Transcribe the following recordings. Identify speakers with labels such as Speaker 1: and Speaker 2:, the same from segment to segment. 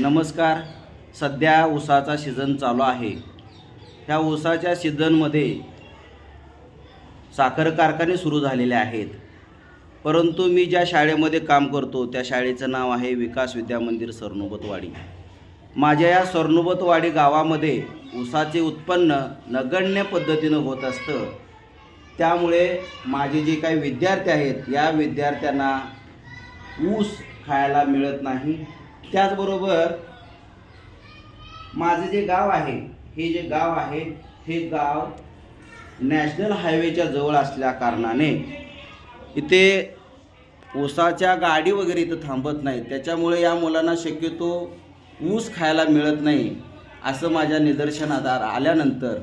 Speaker 1: नमस्कार. सध्या ऊसाचा सीझन चालू आहे. ह्या ऊसाच्या सीझनमध्ये साखर कारखाने सुरू झालेले आहेत. परंतु मी ज्या शाळेमध्ये काम करतो त्या शाळेचं नाव आहे विकास विद्या मंदिर सरनोबतवाडी. माझ्या या सरनोबतवाडी गावामध्ये ऊसाचे उत्पन्न नगण्य पद्धतीनं होत असतं. त्यामुळे माझे जे काही विद्यार्थी आहेत या विद्यार्थ्यांना ऊस खायला मिळत नाही. त्याचबरोबर माझे जे गाव आहे हे जे गाव आहे हे गाव नॅशनल हायवेच्या जवळ असल्या कारणाने इथे ऊसाच्या गाडी वगैरे इथं थांबत नाही त्याच्यामुळे या मुलांना शक्यतो ऊस खायला मिळत नाही असं माझ्या निदर्शनात आल्यानंतर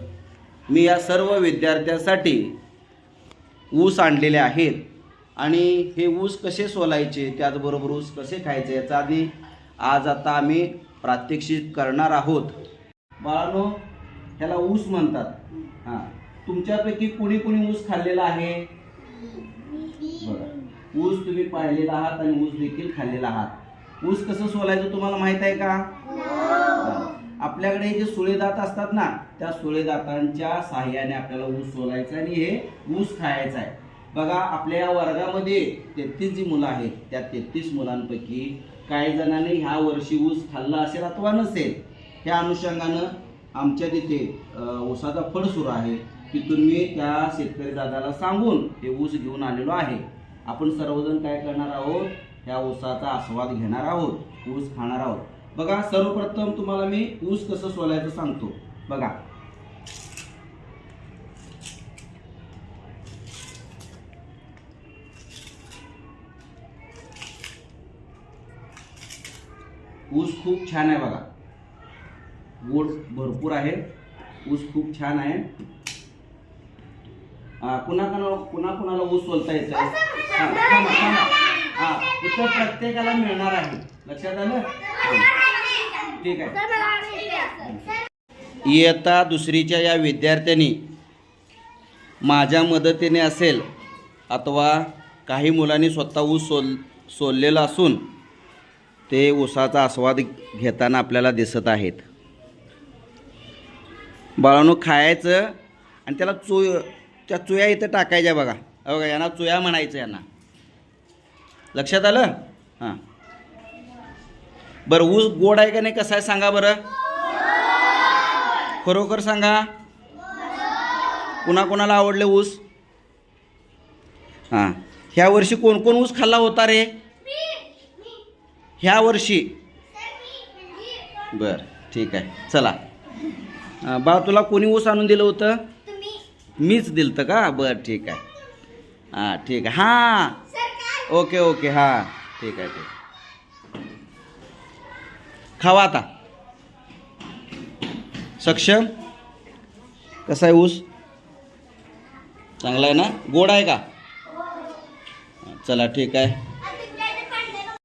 Speaker 1: मी या सर्व विद्यार्थ्यांसाठी ऊस आणलेले आहेत. आणि हे ऊस कसे सोलायचे त्याचबरोबर ऊस कसे खायचे याचा आधी आज आता आम्ही प्रात्यक्षिक करणार आहोत. बाळानो त्याला ऊस म्हणतात. हां. तुमच्यापैकी कुणी कुणी ऊस खाल्लेला आहे? बरं. ऊस तुम्ही पाहिलेला आहात आणि ऊस देखील खाल्लेला आहात. ऊस कसं सोलायचं तुम्हाला माहीत आहे का? हां. आपल्याकडे जे सुळेदात असतात ना त्या सुळेदातांच्या साह्याने आपल्याला ऊस सोलायचा आणि हे ऊस खायचा आहे. बघा आपल्या या वर्गामध्ये तेहतीस जी मुलं आहेत त्या तेहतीस मुलांपैकी काही जणांनी ह्या वर्षी ऊस खाल्ला असेल अथवा नसेल ह्या अनुषंगानं आमच्या तिथे ऊसाचा फड सुरू आहे. तिथून मी त्या शेतकरी दादाला सांगून हे ऊस घेऊन आलेलो आहे. आपण सर्वजण काय करणार आहोत? ह्या ऊसाचा आस्वाद घेणार आहोत ऊस खाणार आहोत. बघा सर्वप्रथम तुम्हाला मी ऊस कसं सोलायचं सांगतो. बघा ऊस खूप छान आहे बघा. गोड भरपूर आहे. ऊस खूप छान आहे. हा, कुणा कुणा कुणा कुणाला ऊस सोलता येत हा इथं प्रत्येकाला मिळणार आहे. लक्षात आलं? हा. ठीक आहे. इयत्ता दुसरीच्या या विद्यार्थ्यांनी माझ्या मदतीने असेल अथवा काही मुलांनी स्वतः ऊस सोल सोललेला असून ते उसाचा आस्वाद घेताना आपल्याला दिसत आहेत. बाळांनो खायचं आणि त्याला चो त्या चुया इथं टाकायच्या बघा. हे बघा यांना चुया म्हणायचं यांना. लक्षात आलं? हां. बरं ऊस गोड आहे का नाही कसं आहे सांगा बरं. खरोखर सांगा. कुणाकुणाला आवडले ऊस? हां. ह्या वर्षी कोण कोण ऊस खाल्ला होता रे? ह्या वर्षी. बर ठीक आहे. चला. बा तुला कोणी ऊस आणून दिलं होतं? मीच दिलतं का? बर ठीक आहे. हां ठीक आहे. हां. Okay okay. हां ठीक आहे ठीक खावा आता. सक्षम? कसा आहे ऊस? चांगला आहे ना? गोड आहे का? चला ठीक आहे.